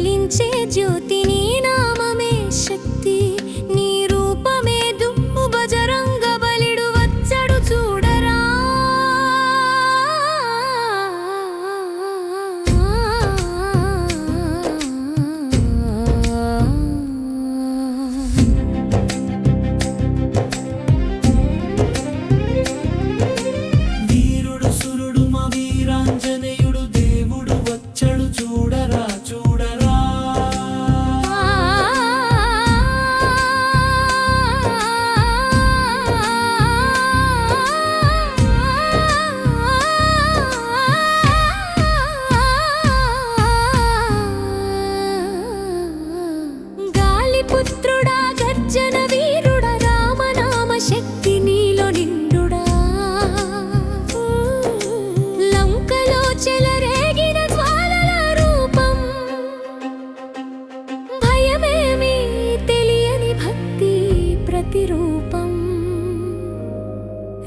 జ్వలించే జ్యోతి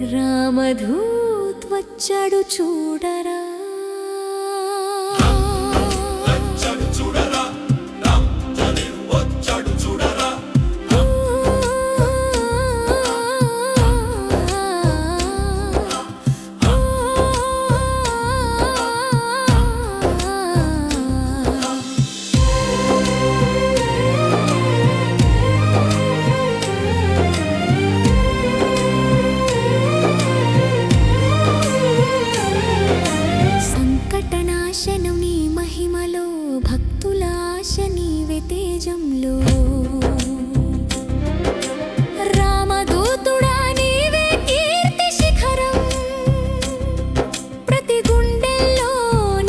రామధూత్ వచ్చాడు చూడరా. మహిమలో భక్తుల ఆశ నీవే తేజంలో. రామదూతుడా నీవే కీర్తి శిఖరం. ప్రతి గుండెల్లో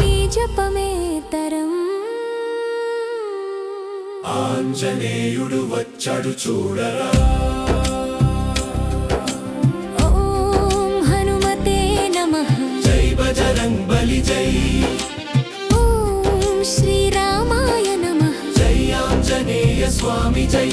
నీ జపమే తరం. ఆంజనేయుడు వచ్చడు చూడరా. ఓం హనుమతే నమః. జై బజరంగ్ బలి జై. స్వామి జై